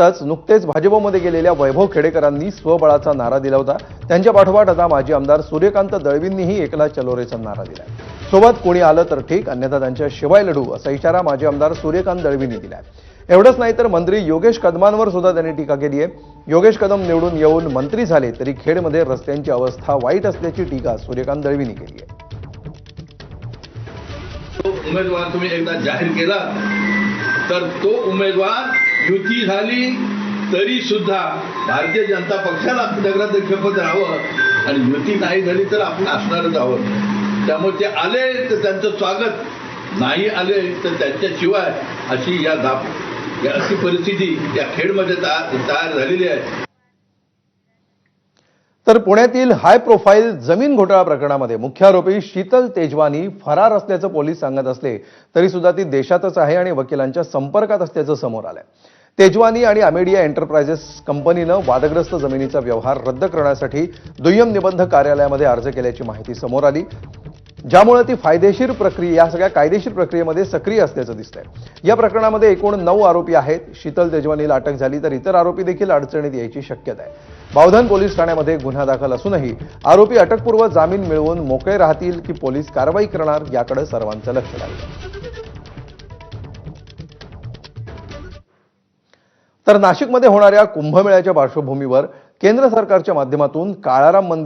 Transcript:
त्यातच नुकतेच भाजपमध्ये गेलेल्या वैभव खेडेकरांनी स्वबळाचा नारा दिला होता. त्यांच्या पाठोपाठ आता माजी आमदार सूर्यकांत दळवींनीही एकला चलोरेचा नारा दिलाय. सोबत कोणी आलं तर ठीक अन्यथा त्यांच्या शिवाय लढू असा इशारा माजी आमदार सूर्यकांत दळवींनी दिलाय. एवढंच नाही तर मंत्री योगेश कदमांवर सुद्धा त्यांनी टीका केली आहे. योगेश कदम निवडून येऊन मंत्री झाले तरी खेडमध्ये रस्त्यांची अवस्था वाईट असल्याची टीका सूर्यकांत दळवींनी केली आहे. उमेदवार तुम्ही एकदा जाहीर केला तर तो उमेदवार युती झाली तरी सुद्धा भारतीय जनता पक्षाला नगराध्यक्षपद राहावं आणि युती नाही झाली तर आपण असणारच आहोत. त्यामुळे ते आले तर त्यांचं स्वागत. नाही आले तर त्यांच्याशिवाय अशी या दाप या अशी परिस्थिती या खेडमध्ये तयार झालेली आहे. तर पुण्यातील हाय प्रोफाईल जमीन घोटाळा प्रकरणामध्ये मुख्य आरोपी शीतल तेजवानी फरार असल्याचं पोलीस सांगत असले तरी सुद्धा ती देशातच आहे आणि वकिलांच्या संपर्कात असल्याचं समोर आलंय. तेजवानी आणि अमेडिया एंटरप्राइजेस कंपनीनं वादग्रस्त जमिनीचा व्यवहार रद्द करण्यासाठी दुय्यम निबंध कार्यालयामध्ये अर्ज केल्याची माहिती समोर आली. ज्यामुळे ती फायदेशीर प्रक्रिया या सगळ्या कायदेशीर प्रक्रियेमध्ये सक्रिय असल्याचं दिसतंय. या प्रकरणामध्ये एकूण नऊ आरोपी आहेत. शीतल तेजवानीला अटक झाली तर इतर आरोपी देखील अडचणीत यायची शक्यता आहे. बावधन पोलीस ठाण्यामध्ये गुन्हा दाखल असूनही आरोपी अटकपूर्व जामीन मिळवून मोकळे राहतील की पोलीस कारवाई करणार याकडे सर्वांचं लक्ष लागलं. तर नाशिकमध्ये होणाऱ्या कुंभमेळ्याच्या पार्श्वभूमीवर केंद्र सरकारच्या माध्यमातून काळाराम मंदिर